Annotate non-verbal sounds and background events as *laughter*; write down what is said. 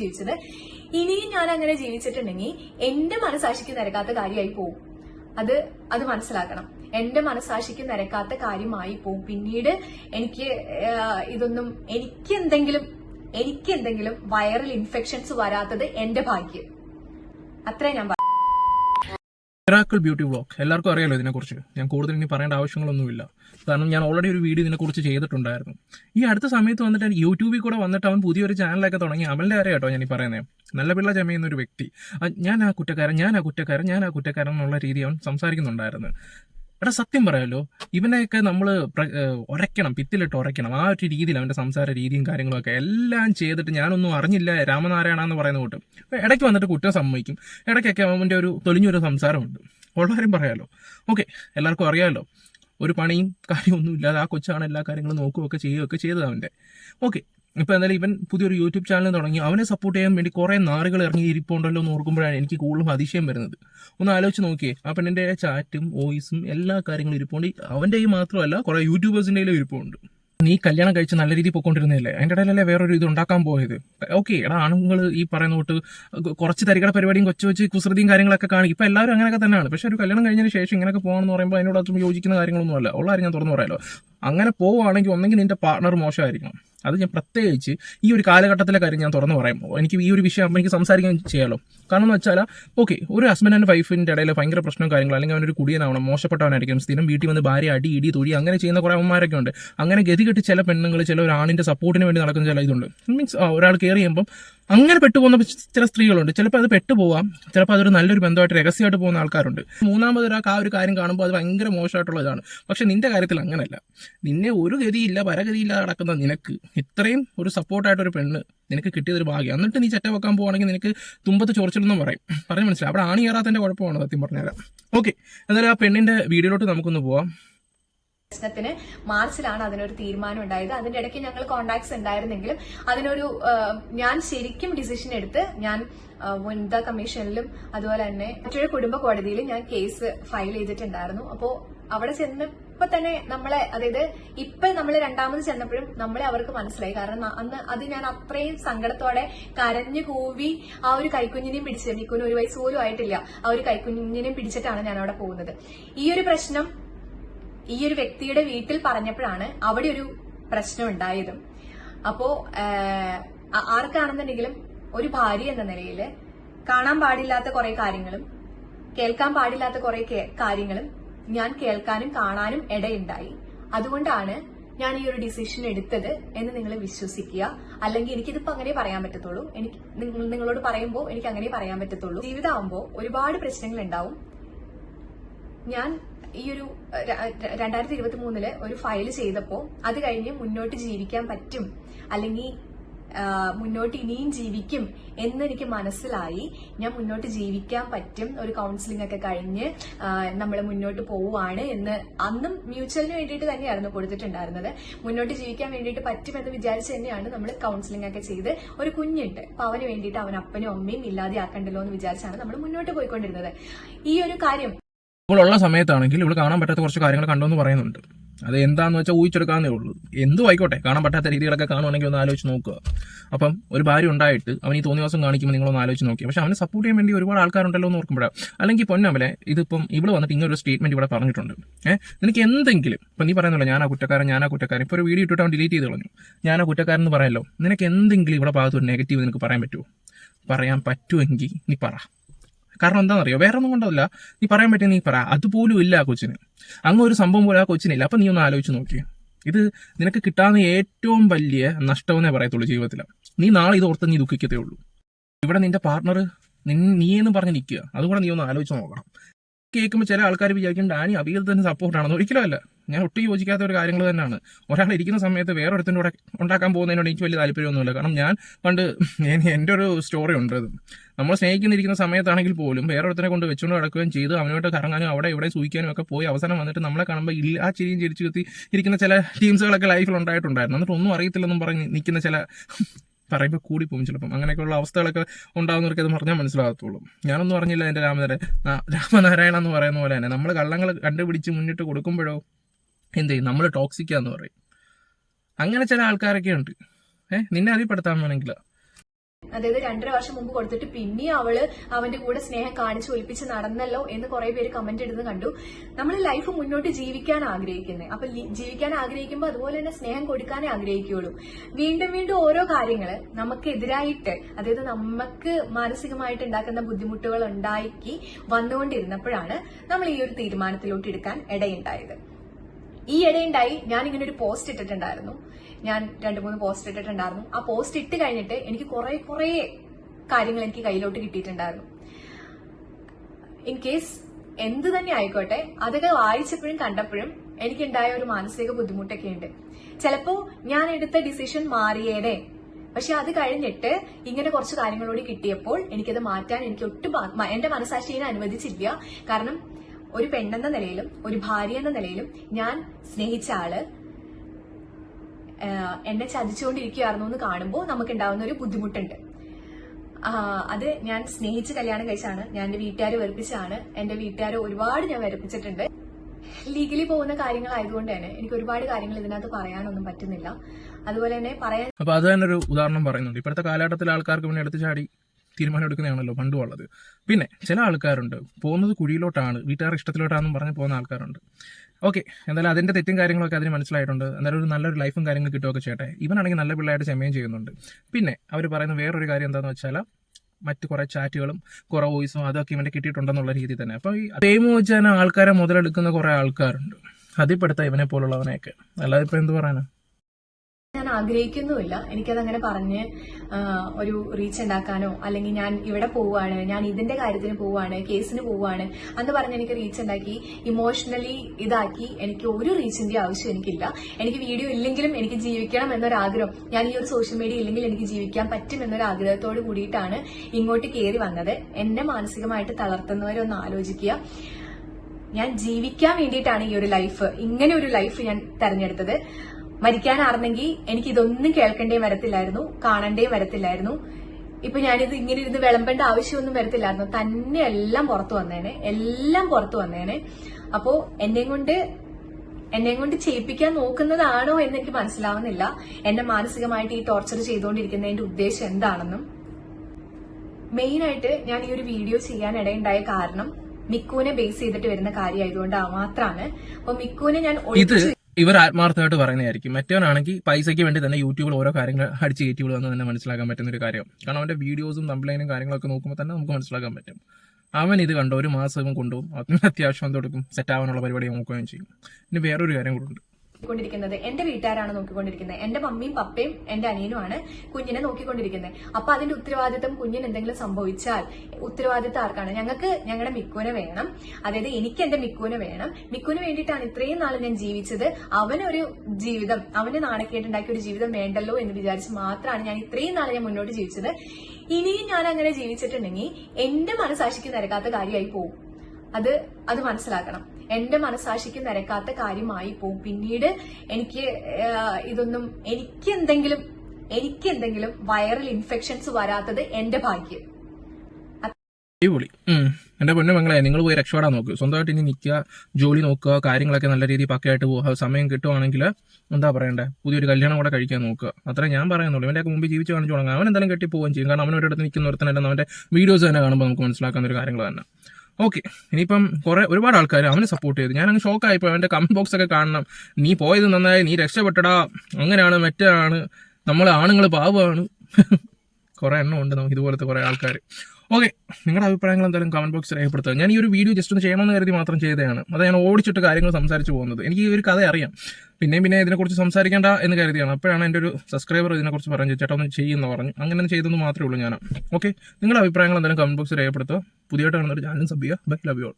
ജീവിച്ചത്. ഇനിയും ഞാൻ അങ്ങനെ ജീവിച്ചിട്ടുണ്ടെങ്കിൽ എന്റെ മനസാക്ഷിക്ക് നിരക്കാത്ത കാര്യമായി പോകും അത് അത് മനസ്സിലാക്കണം. എന്റെ മനസാക്ഷിക്ക് നിരക്കാത്ത കാര്യമായി പോകും പിന്നീട് എനിക്ക് ഇതൊന്നും എനിക്ക് എന്തെങ്കിലും എനിക്ക് എന്തെങ്കിലും വൈറൽ ഇൻഫെക്ഷൻസ് വരാത്തത് എന്റെ ഭാഗ്യം. അത്രേ ഞാൻ മിറാക്കിൾ ബ്യൂട്ടി വ്ളോഗ്. എല്ലാവർക്കും അറിയാലോ ഇതിനെക്കുറിച്ച്. ഞാൻ കൂടുതൽ ഇനി പറയേണ്ട ആവശ്യങ്ങളൊന്നുമില്ല. കാരണം ഞാൻ ഓൾറെഡി ഒരു വീഡിയോ ഇതിനെക്കുറിച്ച് ചെയ്തിട്ടുണ്ടായിരുന്നു. ഈ അടുത്ത സമയത്ത് വന്നിട്ട് യൂട്യൂബിൽ കൂടെ വന്നിട്ട് അവൻ പുതിയൊരു ചാനലൊക്കെ തുടങ്ങി. അവന്റെ അറിയാട്ടോ കേട്ടോ ഞാൻ ഈ പറയുന്നത് നല്ല പിള്ള ചമയുന്ന ഒരു വ്യക്തി. ഞാൻ ആ കുറ്റക്കാരൻ ഞാൻ ആ കുറ്റക്കാരൻ ഞാൻ ആ കുറ്റക്കാരൻ എന്നുള്ള രീതി അവൻ സംസാരിക്കുന്നുണ്ടായിരുന്നു. എടാ സത്യം പറയാമല്ലോ ഇവനെയൊക്കെ നമ്മൾ ഉരയ്ക്കണം പിത്തിലിട്ട് ഉരയ്ക്കണം ആ ഒരു രീതിയിൽ അവന്റെ സംസാര രീതിയും കാര്യങ്ങളൊക്കെ എല്ലാം ചെയ്തിട്ട് ഞാനൊന്നും അറിഞ്ഞില്ല രാമനാരായണ എന്ന് പറയുന്ന കൂട്ടം. ഇടയ്ക്ക് വന്നിട്ട് കുറ്റം സമ്മതിക്കും. ഇടയ്ക്കൊക്കെ അവന്റെ ഒരു തൊലിഞ്ഞൊരു സംസാരമുണ്ട്. ഉള്ളവരും പറയാലോ. ഓക്കെ എല്ലാവർക്കും അറിയാമല്ലോ ഒരു പണിയും കാര്യമൊന്നും ഇല്ലാതെ ആ കൊച്ചാണ് എല്ലാ കാര്യങ്ങളും നോക്കുകയൊക്കെ ചെയ്യുകയൊക്കെ ചെയ്തത് അവന്റെ ഓക്കെ ഇപ്പം എന്തായാലും ഇവൻ പുതിയൊരു യൂട്യൂബ് ചാനൽ തുടങ്ങി. അവനെ സപ്പോർട്ട് ചെയ്യാൻ വേണ്ടി കുറേ നാറുകൾ ഇറങ്ങി ഇരിപ്പുണ്ടല്ലോ എന്ന് ഓർക്കുമ്പോഴാണ് എനിക്ക് കൂടുതലും അതിശയം വരുന്നത്. ഒന്ന് ആലോചിച്ച് നോക്കിയേ. ആ പെണ്ണിന്റെ ചാറ്റും വോയിസും എല്ലാ കാര്യങ്ങളും ഇരിപ്പുണ്ട്. അവന്റെ ഈ മാത്രമല്ല കുറേ യൂട്യൂബേഴ്സിന്റെ ഇരിപ്പുണ്ട്. നീ കല്യാണം കഴിച്ച് നല്ല രീതിയിൽ പോയിക്കൊണ്ടിരുന്നില്ലേ അതിന്റെ ഇടയിലല്ലേ വേറൊരു ഇത് ഉണ്ടാക്കാൻ പോയത്? ഓക്കെ എടാ ആണുങ്ങൾ ഈ പറയുന്ന തൊട്ട് കുറച്ച് തരികട പരിപാടിയും കൊച്ചു വെച്ച് കുസൃതിയും കാര്യങ്ങളൊക്കെ കാണും. ഇപ്പം എല്ലാവരും അങ്ങനെയൊക്കെ തന്നെയാണ്. പക്ഷേ ഒരു കല്യാണം കഴിഞ്ഞതിന് ശേഷം ഇങ്ങനെയൊക്കെ പോകണമെന്ന് പറയുമ്പോൾ അതിനോട് അത്ര യോജിക്കുന്ന കാര്യങ്ങളൊന്നുമല്ല. ഉള്ള കാര്യം ഞാൻ തുറന്നു പറയാലോ. അങ്ങനെ പോവുകയാണെങ്കിൽ ഒന്നെങ്കിൽ നിന്റെ പാർട്ണർ മോശമായിരിക്കണം. അത് ഞാൻ പ്രത്യേകിച്ച് ഈ ഒരു കാലഘട്ടത്തിലെ കാര്യം ഞാൻ തുറന്നു പറയാം എനിക്ക് ഈ ഒരു വിഷയം എനിക്ക് സംസാരിക്കാൻ ചെയ്യാമല്ലോ കാരണം എന്ന് വെച്ചാൽ ഓക്കെ ഒരു ഹസ്ബൻഡ് ആൻഡ് വൈഫിന്റെ ഇടയിൽ ഭയങ്കര പ്രശ്നവും കാര്യങ്ങളും അല്ലെങ്കിൽ അവനൊരു കുടിയനാവണം മോശപ്പെട്ടവനായിരിക്കും സ്ഥിരം വീട്ടിൽ വന്ന് ഭാര്യ അടി ഇടി തൊഴി അങ്ങനെ ചെയ്യുന്ന കുറേ അമ്മമാരൊക്കെ ഉണ്ട്. അങ്ങനെ ഗതികെട്ട് ചില പെണ്ണുങ്ങൾ ചില ഒരു ആണിന്റെ സപ്പോർട്ടിന് വേണ്ടി നടക്കുന്ന ചില ഇതുണ്ട്. മീൻസ് ഒരാൾ കയറി ചെയ്യുമ്പം അങ്ങനെ പെട്ടുപോകുന്ന ചില സ്ത്രീകളുണ്ട്. ചിലപ്പോൾ അത് പെട്ടുപോവാം. ചിലപ്പോൾ അതൊരു നല്ലൊരു ബന്ധമായിട്ട് രഹസ്യമായിട്ട് പോകുന്ന ആൾക്കാരുണ്ട്. മൂന്നാമതൊരാൾക്ക് ആ ഒരു കാര്യം കാണുമ്പോൾ അത് ഭയങ്കര മോശമായിട്ടുള്ളതാണ്. പക്ഷെ നിന്റെ കാര്യത്തിൽ അങ്ങനെയല്ല നിന്നെ ഒരു ഗതിയില്ല പരഗതിയില്ലാതെ നടക്കുന്ന നിനക്ക് ഇത്രയും ഒരു സപ്പോർട്ടായിട്ടൊരു പെണ്ണ് നിനക്ക് കിട്ടിയതൊരു ഭാഗ്യം. എന്നിട്ട് നീ ചെറ്റ വെക്കാൻ പോവാണെങ്കിൽ നിനക്ക് തുമ്പത്ത് ചോർച്ചിലെന്നും പറയും. പറഞ്ഞു മനസ്സിലായി? അവിടെ ആണി കയറാത്തതിന്റെ കുഴപ്പമാണ് സത്യം പറഞ്ഞുതരാം. ഓക്കെ. എന്നാലും ആ പെണ്ണിന്റെ വീഡിയോയിലോട്ട് നമുക്കൊന്ന് പോവാം. പ്രശ്നത്തിന് മാർച്ചിലാണ് അതിനൊരു തീരുമാനം ഉണ്ടായത്. അതിന്റെ ഇടയ്ക്ക് ഞങ്ങൾ കോണ്ടാക്ട്സ് ഉണ്ടായിരുന്നെങ്കിലും അതിനൊരു ഞാൻ ശരിക്കും ഡിസിഷൻ എടുത്ത് ഞാൻ വനിതാ കമ്മീഷനിലും അതുപോലെ തന്നെ മറ്റൊരു കുടുംബ കോടതിയിലും ഞാൻ കേസ് ഫയൽ ചെയ്തിട്ടുണ്ടായിരുന്നു. അപ്പോ അവിടെ ചെന്ന് ഇപ്പൊ തന്നെ നമ്മളെ അതായത് ഇപ്പൊ നമ്മൾ രണ്ടാമത് ചെന്നപ്പോഴും നമ്മളെ അവർക്ക് മനസ്സിലായി. കാരണം അന്ന് അത് ഞാൻ അത്രയും സങ്കടത്തോടെ കരഞ്ഞു കൂവി ആ ഒരു കൈക്കുഞ്ഞിനെയും പിടിച്ച് നിൽക്കുന്ന ഒരു വയസ്സ് പോലും ആയിട്ടില്ല. ആ ഒരു കൈക്കുഞ്ഞിനെയും പിടിച്ചിട്ടാണ് ഞാൻ അവിടെ പോകുന്നത്. ഈ ഒരു പ്രശ്നം ഈ ഒരു വ്യക്തിയുടെ വീട്ടിൽ പറഞ്ഞപ്പോഴാണ് അവിടെ ഒരു പ്രശ്നം ഉണ്ടായതും. അപ്പോ ആർക്കാണെന്നുണ്ടെങ്കിലും ഒരു ഭാര്യ എന്ന നിലയിൽ കാണാൻ പാടില്ലാത്ത കുറെ കാര്യങ്ങളും കേൾക്കാൻ പാടില്ലാത്ത കുറെ കാര്യങ്ങളും ഞാൻ കേൾക്കാനും കാണാനും ഇടയുണ്ടായി. അതുകൊണ്ടാണ് ഞാൻ ഈ ഒരു ഡിസിഷൻ എടുത്തത് എന്ന് നിങ്ങൾ വിശ്വസിക്കുക. അല്ലെങ്കിൽ എനിക്കിതിപ്പോ അങ്ങനെ പറയാൻ പറ്റത്തുള്ളൂ. എനിക്ക് നിങ്ങളോട് പറയുമ്പോൾ എനിക്ക് അങ്ങനെ പറയാൻ പറ്റത്തുള്ളൂ. ജീവിതമാകുമ്പോൾ ഒരുപാട് പ്രശ്നങ്ങൾ ഉണ്ടാവും ഞാൻ ഈ ഒരു രണ്ടായിരത്തി ഇരുപത്തി മൂന്നിൽ ഒരു ഫയൽ ചെയ്തപ്പോൾ അത് കഴിഞ്ഞ് മുന്നോട്ട് ജീവിക്കാൻ പറ്റും. അല്ലെങ്കിൽ മുന്നോട്ട് ഇനിയും ജീവിക്കും എന്നെനിക്ക് മനസ്സിലായി. ഞാൻ മുന്നോട്ട് ജീവിക്കാൻ പറ്റും. ഒരു കൗൺസിലിംഗ് ഒക്കെ കഴിഞ്ഞ് നമ്മൾ മുന്നോട്ട് പോവുകയാണ് എന്ന് അന്നും മ്യൂച്വലിന് വേണ്ടിയിട്ട് തന്നെയായിരുന്നു കൊടുത്തിട്ടുണ്ടായിരുന്നത്. മുന്നോട്ട് ജീവിക്കാൻ വേണ്ടിയിട്ട് പറ്റുമെന്ന് വിചാരിച്ച് തന്നെയാണ് നമ്മൾ കൗൺസിലിംഗ് ഒക്കെ ചെയ്ത് ഒരു കുഞ്ഞുണ്ട് അപ്പൊ അവന് വേണ്ടിയിട്ട് അവൻ അപ്പനും അമ്മയും ഇല്ലാതെയാക്കണ്ടല്ലോ എന്ന് വിചാരിച്ചാണ് നമ്മൾ മുന്നോട്ട് പോയിക്കൊണ്ടിരുന്നത്. ഈ ഒരു കാര്യം ഇവളുള്ള സമയത്താണെങ്കിൽ ഇവൾ കാണാൻ പറ്റാത്ത കുറച്ച് കാര്യങ്ങൾ കണ്ടെന്ന് പറയുന്നുണ്ട്. അത് എന്താന്ന് വെച്ചാൽ ഊഹിച്ചെടുക്കാന്നേ ഉള്ളൂ. എന്തു ആയിക്കോട്ടെ കാണാൻ പറ്റാത്ത രീതികളൊക്കെ കാണുവാണെങ്കിൽ ഒന്ന് ആലോചിച്ച് നോക്കുക. അപ്പം ഒരു ഭാര്യ ഉണ്ടായിട്ട് അവൻ ഈ തോന്നിയ ദിവസം കാണിക്കുമ്പോൾ നിങ്ങളൊന്ന് ആലോചിച്ച് നോക്കി. പക്ഷെ അവനെ സപ്പോർട്ട് ചെയ്യാൻ വേണ്ടി ഒരുപാട് ആൾക്കാരുണ്ടല്ലോ എന്ന് ഓർക്കുമ്പോഴാണ് അല്ലെങ്കിൽ പൊന്നമലെ ഇതിപ്പം ഇവിടെ വന്നിട്ട് ഇങ്ങനൊരു സ്റ്റേറ്റ്മെന്റ് ഇവിടെ പറഞ്ഞിട്ടുണ്ട്. ഏഹ് നിനക്ക് എന്തെങ്കിലും ഇപ്പം നീ പറയുന്നല്ലോ ഞാൻ ആ കുറ്റക്കാരൻ ഞാൻ ആ കുറ്റക്കാരൻ. ഇപ്പോൾ ഒരു വീഡിയോ ഇട്ടിട്ട് അവൻ ഡിലീറ്റ് ചെയ്ത് കളഞ്ഞു. ഞാൻ ആ കുറ്റക്കാരൻ എന്ന് പറയല്ലോ നിനക്ക് എന്തെങ്കിലും ഇവിടെ ഭാഗത്ത് ഒരു നെഗറ്റീവ് നിനക്ക് പറയാൻ പറ്റുമോ പറയാൻ പറ്റുമെങ്കിൽ നീ പറ. കാരണം എന്താണെന്നറിയോ? വേറെ ഒന്നും കൊണ്ടല്ല. നീ പറയാൻ പറ്റും നീ പറ. അതുപോലും ഇല്ല ആ കൊച്ചിന്. അങ്ങ് ഒരു സംഭവം പോലും ആ കൊച്ചിനില്ല. അപ്പം നീ ഒന്ന് ആലോചിച്ച് നോക്കി. ഇത് നിനക്ക് കിട്ടാവുന്ന ഏറ്റവും വലിയ നഷ്ടമെന്നേ പറയത്തുള്ളൂ ജീവിതത്തിൽ നീ നാളെ ഇത് ഓർത്ത് നീ ദുഃഖിക്കത്തേ ഉള്ളൂ. ഇവിടെ നിന്റെ പാർട്ണർ നീ എന്ന് പറഞ്ഞ് നിൽക്കുക. അതുകൂടെ നീ ഒന്ന് ആലോചിച്ച് നോക്കണം. കേൾക്കുമ്പോൾ ചില ആൾക്കാർ വിചാരിക്കും ഡാനി അബിയിൽ തന്നെ സപ്പോർട്ടാണെന്ന് ഒരിക്കലും അല്ല. ഞാൻ ഒട്ടും യോജിക്കാത്ത ഒരു കാര്യങ്ങൾ തന്നെയാണ്. ഒരാൾ ഇരിക്കുന്ന സമയത്ത് വേറെ വേറൊരുത്തിന്റെ കൂടെ ഉണ്ടാക്കാൻ പോകുന്നതിനോട് എനിക്ക് വലിയ താല്പര്യമൊന്നുമില്ല. കാരണം ഞാൻ പണ്ട് *laughs* എന്റെ ഒരു സ്റ്റോറി ഉണ്ട് നമ്മൾ സ്നേഹിക്കുന്നിരിക്കുന്ന സമയത്താണെങ്കിൽ പോലും വേറൊരുത്തനെ കൊണ്ട് വെച്ചുകൊണ്ട് കിടക്കുകയും ചെയ്ത് അവനോട്ട് കറങ്ങാനും അവിടെ ഇവിടെ സൂഹിക്കാനും ഒക്കെ പോയി അവസാനം വന്നിട്ട് നമ്മളെ കാണുമ്പോൾ ഇല്ല ചിരിയും ചിരിച്ചു കുത്തി ഇരിക്കുന്ന ചില ടീംസുകളൊക്കെ ലൈഫിൽ ഉണ്ടായിട്ടുണ്ടായിരുന്നു. എന്നിട്ട് ഒന്നും അറിയത്തില്ലെന്നും പറഞ്ഞ് നിൽക്കുന്ന ചില പറയുമ്പോൾ കൂടി പോകും ചിലപ്പം. അങ്ങനെയൊക്കെയുള്ള അവസ്ഥകളൊക്കെ ഉണ്ടാകുന്നവർക്ക് അത് പറഞ്ഞാൽ മനസ്സിലാകത്തുള്ളൂ. ഞാനൊന്നും അറിഞ്ഞില്ല എന്റെ രാമനാരായണ രാമനാരായണ എന്ന് പറയുന്ന പോലെ തന്നെ നമ്മൾ കള്ളങ്ങൾ കണ്ടുപിടിച്ച് മുന്നിട്ട് കൊടുക്കുമ്പോഴോ എന്ത് ചെയ്യും? നമ്മൾ ടോക്സിക്കാന്ന് പറയും. അങ്ങനെ ചില ആൾക്കാരൊക്കെ ഉണ്ട്. ഏഹ് നിന്നെ അതിൽപ്പെടുത്താൻ വേണമെങ്കിൽ അതായത് രണ്ടര വർഷം മുമ്പ് കൊടുത്തിട്ട് പിന്നെ അവൾ അവന്റെ കൂടെ സ്നേഹം കാണിച്ച് ഒലിപ്പിച്ച് നടന്നല്ലോ എന്ന് കുറെ പേര് കമന്റ് ഇടുന്നത് കണ്ടു. നമ്മൾ ലൈഫ് മുന്നോട്ട് ജീവിക്കാൻ ആഗ്രഹിക്കുന്നത് അപ്പൊ ജീവിക്കാൻ ആഗ്രഹിക്കുമ്പോൾ അതുപോലെ തന്നെ സ്നേഹം കൊടുക്കാനേ ആഗ്രഹിക്കുകയുള്ളൂ. വീണ്ടും വീണ്ടും ഓരോ കാര്യങ്ങൾ നമുക്കെതിരായിട്ട് അതായത് നമുക്ക് മാനസികമായിട്ട് ഉണ്ടാക്കുന്ന ബുദ്ധിമുട്ടുകൾ ഉണ്ടാക്കി വന്നുകൊണ്ടിരുന്നപ്പോഴാണ് നമ്മൾ ഈ ഒരു തീരുമാനത്തിലോട്ട് എടുക്കാൻ ഇടയുണ്ടായത്. ഈ ഇടയുണ്ടായി ഞാൻ ഇങ്ങനെ ഒരു പോസ്റ്റ് ഇട്ടിട്ടുണ്ടായിരുന്നു. ഞാൻ രണ്ട് മൂന്ന് പോസ്റ്റ് ഇട്ടിട്ടുണ്ടായിരുന്നു. ആ പോസ്റ്റ് ഇട്ട് കഴിഞ്ഞിട്ട് എനിക്ക് കുറെ കുറെ കാര്യങ്ങൾ എനിക്ക് കയ്യിലോട്ട് കിട്ടിയിട്ടുണ്ടായിരുന്നു. ഇൻ കേസ് എന്ത് തന്നെ ആയിക്കോട്ടെ അതൊക്കെ വായിച്ചപ്പോഴും കണ്ടപ്പോഴും എനിക്കുണ്ടായ ഒരു മാനസിക ബുദ്ധിമുട്ടൊക്കെ ഉണ്ട്. ചിലപ്പോ ഞാൻ എടുത്ത ഡിസിഷൻ മാറിയേനെ. പക്ഷെ അത് കഴിഞ്ഞിട്ട് ഇങ്ങനെ കുറച്ച് കാര്യങ്ങളോട് കിട്ടിയപ്പോൾ എനിക്കത് മാറ്റാൻ എനിക്ക് ഒട്ടും എന്റെ മനസാക്ഷിയെ അനുവദിച്ചില്ല. കാരണം ഒരു പെണ്ണെന്ന നിലയിലും ഒരു ഭാര്യ എന്ന നിലയിലും ഞാൻ സ്നേഹിച്ച ആൾ എന്നെ ചതിച്ചുകൊണ്ടിരിക്കുകയായിരുന്നു എന്ന് കാണുമ്പോൾ നമുക്ക് ഉണ്ടാവുന്ന ഒരു ബുദ്ധിമുട്ടുണ്ട്. അത് ഞാൻ സ്നേഹിച്ച് കല്യാണം കഴിച്ചാണ്. ഞാൻ എന്റെ വീട്ടുകാരെ വെറുപ്പിച്ചാണ്. എന്റെ വീട്ടുകാരെ ഒരുപാട് ഞാൻ വെറുപ്പിച്ചിട്ടുണ്ട്. ലീഗലി പോകുന്ന കാര്യങ്ങളായതുകൊണ്ട് തന്നെ എനിക്ക് ഒരുപാട് കാര്യങ്ങൾ ഇതിനകത്ത് പറയാനൊന്നും പറ്റുന്നില്ല. അതുപോലെ തന്നെ പറയാൻ അപ്പൊ അത് തന്നെ ഒരു ഉദാഹരണം പറയുന്നുണ്ട്. ഇപ്പോഴത്തെ കാലഘട്ടത്തിൽ ആൾക്കാർക്ക് പിന്നെ എടുത്ത് ചാടി തീരുമാനം എടുക്കുന്നതാണല്ലോ പണ്ടുള്ളത് പിന്നെ ചില ആൾക്കാരുണ്ട്. പോകുന്നത് കുഴിയിലോട്ടാണ് വീട്ടുകാർ ഇഷ്ടത്തിലോട്ടാണെന്നും പറഞ്ഞ് പോകുന്ന ആൾക്കാരുണ്ട്. ഓക്കെ എന്തായാലും അതിന്റെ തെറ്റും കാര്യങ്ങളൊക്കെ അതിന് മനസ്സിലായിട്ടുണ്ട്. എന്തായാലും ഒരു നല്ലൊരു ലൈഫും കാര്യങ്ങളും കിട്ടുകയൊക്കെ ചെയ്യട്ടെ. ഇവനാണെങ്കിൽ നല്ല പിള്ളേരായിട്ട് ചെമ്മയും ചെയ്യുന്നുണ്ട്. പിന്നെ അവർ പറയുന്ന വേറൊരു കാര്യം എന്താണെന്ന് വെച്ചാൽ മറ്റ് കുറേ ചാറ്റുകളും കുറേ വോയിസും അതൊക്കെ ഇവന്റെ കിട്ടിയിട്ടുണ്ടെന്നുള്ള രീതി തന്നെ. അപ്പോൾ ഈ ടൈം വെച്ച് തന്നെ ആൾക്കാരെ മുതലെടുക്കുന്ന കുറേ ആൾക്കാരുണ്ട്. അതിൽപ്പെടുത്താം ഇവനെ പോലുള്ളവനെയൊക്കെ. അല്ലാതെ ഇപ്പോൾ എന്ത് പറയാനാ? ഞാൻ ആഗ്രഹിക്കുന്നുമില്ല. എനിക്കത് അങ്ങനെ പറഞ്ഞ് ഒരു റീച്ച് ഉണ്ടാക്കാനോ അല്ലെങ്കിൽ ഞാൻ ഇവിടെ പോവാണ് ഞാൻ ഇതിന്റെ കാര്യത്തിന് പോവാണ് കേസിന് പോവാണ് എന്ന് പറഞ്ഞ് എനിക്ക് റീച്ച് ഉണ്ടാക്കി ഇമോഷണലി ഇതാക്കി എനിക്ക് ഒരു റീച്ചിന്റെ ആവശ്യം എനിക്കില്ല. എനിക്ക് വീഡിയോ ഇല്ലെങ്കിലും എനിക്ക് ജീവിക്കണം എന്നൊരാഗ്രഹം ഞാൻ ഈ ഒരു സോഷ്യൽ മീഡിയ ഇല്ലെങ്കിൽ എനിക്ക് ജീവിക്കാൻ പറ്റും എന്നൊരു ആഗ്രഹത്തോട് കൂടിയിട്ടാണ് ഇങ്ങോട്ട് കയറി വന്നത്. എന്നെ മാനസികമായിട്ട് തളർത്തുന്നവരൊന്ന് ആലോചിക്കുക. ഞാൻ ജീവിക്കാൻ വേണ്ടിയിട്ടാണ് ഈ ഒരു ലൈഫ് ഇങ്ങനെ ഒരു ലൈഫ് ഞാൻ തെരഞ്ഞെടുത്തത്. മരിക്കാനാർന്നെങ്കിൽ എനിക്ക് ഇതൊന്നും കേൾക്കേണ്ടേ വരത്തില്ലായിരുന്നു കാണണ്ടേ വരത്തില്ലായിരുന്നു. ഇപ്പൊ ഞാനിത് ഇങ്ങനെ ഇരുന്ന് വിളമ്പേണ്ട ആവശ്യമൊന്നും വരത്തില്ലായിരുന്നു. തന്നെ എല്ലാം പുറത്തു വന്നേനെ എല്ലാം പുറത്തു വന്നേനെ. അപ്പോ എന്നെയും കൊണ്ട് എന്നെ കൊണ്ട് ചെയ്യിപ്പിക്കാൻ നോക്കുന്നതാണോ എന്ന് എനിക്ക് മനസ്സിലാവുന്നില്ല. എന്നെ മാനസികമായിട്ട് ഈ ടോർച്ചർ ചെയ്തുകൊണ്ടിരിക്കുന്നതിന്റെ ഉദ്ദേശം എന്താണെന്നും. മെയിനായിട്ട് ഞാൻ ഈ ഒരു വീഡിയോ ചെയ്യാൻ ഇടയുണ്ടായ കാരണം മിക്കുവിനെ ബേസ് ചെയ്തിട്ട് വരുന്ന കാര്യമായതുകൊണ്ട് മാത്രമാണ് അപ്പൊ മിക്കുവിനെ ഞാൻ ഇവർ ആത്മാർത്ഥമായിട്ട് പറയുന്നതായിരിക്കും. മറ്റവനാണെങ്കിൽ പൈസയ്ക്ക് വേണ്ടി തന്നെ യൂട്യൂബിൽ ഓരോ കാര്യങ്ങൾ അടിച്ച് കയറ്റിയുള്ളൂ എന്ന് തന്നെ മനസ്സിലാക്കാൻ പറ്റുന്ന ഒരു കാര്യം. കാരണം അവന്റെ വീഡിയോസും കംപ്ലൈനും കാര്യങ്ങളൊക്കെ നോക്കുമ്പോൾ തന്നെ നമുക്ക് മനസ്സിലാക്കാൻ പറ്റും. അവൻ ഇത് കണ്ടോ ഒരു മാസം കൊണ്ടുപോകും. അതിന് കൊടുക്കും സെറ്റ് ആവാനുള്ള പരിപാടി നോക്കുകയും ചെയ്യും. പിന്നെ വേറൊരു കാര്യം കൂടെ ഉണ്ട്. നോക്കിക്കൊണ്ടിരിക്കുന്നത്. എന്റെ വീട്ടുകാരാണ് നോക്കിക്കൊണ്ടിരിക്കുന്നത്. എന്റെ മമ്മിയും പപ്പയും എന്റെ അനിയനുമാണ് കുഞ്ഞിനെ നോക്കിക്കൊണ്ടിരിക്കുന്നത്. അപ്പൊ അതിന്റെ ഉത്തരവാദിത്തം കുഞ്ഞിന് എന്തെങ്കിലും സംഭവിച്ചാൽ ഉത്തരവാദിത്തം ആർക്കാണ്? ഞങ്ങൾക്ക് ഞങ്ങളുടെ മിക്കുവിനെ വേണം. അതായത് എനിക്ക് എന്റെ മിക്കുവിനെ വേണം. മിക്കുവിന് വേണ്ടിയിട്ടാണ് ഇത്രയും നാൾ ഞാൻ ജീവിച്ചത്. അവനൊരു ജീവിതം അവന് നാണക്കേട്ടുണ്ടാക്കിയ ഒരു ജീവിതം വേണ്ടല്ലോ എന്ന് വിചാരിച്ച് മാത്രമാണ് ഞാൻ ഇത്രയും നാൾ ഞാൻ മുന്നോട്ട് ജീവിച്ചത്. ഇനിയും ഞാൻ അങ്ങനെ ജീവിച്ചിട്ടുണ്ടെങ്കിൽ എന്റെ മനസാക്ഷിക്ക് നിരക്കാത്ത കാര്യമായി പോകും അത് അത് മനസ്സിലാക്കണം. എന്റെ മനസാക്ഷിക്ക് നിരക്കാത്ത കാര്യമായി പോവും. പിന്നീട് എനിക്ക് ഇതൊന്നും എനിക്ക് എന്തെങ്കിലും എനിക്ക് എന്തെങ്കിലും വൈറൽ ഇൻഫെക്ഷൻസ് വരാത്തത് എന്റെ ഭാഗ്യം. അടിപൊളി. എന്റെ പൊന്നു മങ്ങളെ നിങ്ങൾ പോയി രക്ഷപ്പെടാൻ നോക്ക്. സ്വന്തമായിട്ട് ഇനി നിൽക്കുക ജോലി നോക്കുക കാര്യങ്ങളൊക്കെ നല്ല രീതിയിൽ പക്കയായിട്ട് പോകുക സമയം കിട്ടുവാണെങ്കിൽ എന്താ പറയണ്ടേ? പുതിയൊരു കല്യാണം കൂടെ കഴിക്കാൻ നോക്കുക. അത്രേ ഞാൻ പറയുന്നുള്ളൂ. ഇവന്റെ മുമ്പ് ജീവിച്ച് കാണിച്ചു തുടങ്ങാം. അവൻ എന്തായാലും കെട്ടി പോവുകയും ചെയ്യും. കാരണം അവൻ ഒരിടത്ത് നിൽക്കുന്ന തന്നെ അവന്റെ വീഡിയോസ് തന്നെ കാണുമ്പോൾ നമുക്ക് മനസ്സിലാക്കുന്ന ഒരു കാര്യങ്ങൾ തന്നെ. ഓക്കെ ഇനിയിപ്പം കുറെ ഒരുപാട് ആൾക്കാർ അവനെ സപ്പോർട്ട് ചെയ്തു. ഞാൻ അങ്ങ് ഷോക്കായിപ്പോൾ അവന്റെ കമന്റ് ബോക്സ് ഒക്കെ കാണണം. നീ പോയത് നന്നായി. നീ രക്ഷപ്പെട്ടടാ. അങ്ങനെയാണ് മറ്റാണ് നമ്മൾ ആണുങ്ങൾ പാവമാണ്. *laughs* കുറെ എണ്ണം ഉണ്ട് നമുക്ക് ഇതുപോലത്തെ കുറെ ആൾക്കാർ ഓക്കെ നിങ്ങളുടെ അഭിപ്രായങ്ങൾ എന്തായാലും കമന്റ് ബോക്സിൽ രേഖപ്പെടുത്തുക. ഞാൻ ഈ ഒരു വീഡിയോ ജസ്റ്റ് ഒന്ന് ചെയ്യണമെന്ന് കരുതി മാത്രം ചെയ്തതാണ്. അത് ഞാൻ ഓടിച്ചിട്ട് കാര്യങ്ങൾ സംസാരിച്ച് പോകുന്നത്. എനിക്ക് ഈ ഒരു കഥ അറിയാം. പിന്നെയും പിന്നെ ഇതിനെക്കുറിച്ച് സംസാരിക്കേണ്ട എന്ന് കരുതിയാണ്. അപ്പോഴാണ് എന്റെ ഒരു സബ്സ്ക്രൈബർ ഇതിനെക്കുറിച്ച് പറഞ്ഞു ചേട്ടാ ഒന്ന് ചെയ്യുമെന്ന് പറഞ്ഞു. അങ്ങനെ ചെയ്തെന്ന് മാത്രമേ ഉള്ളൂ ഞാൻ ഓക്കെ നിങ്ങളുടെ അഭിപ്രായങ്ങൾ എന്തായാലും കമന്റ് ബോക്സിൽ രേഖപ്പെടുത്തുക. പുതിയതായിട്ട് കാണുന്ന ഒരു ചാനൽ സബ് ചെയ്യുക. Bye love you all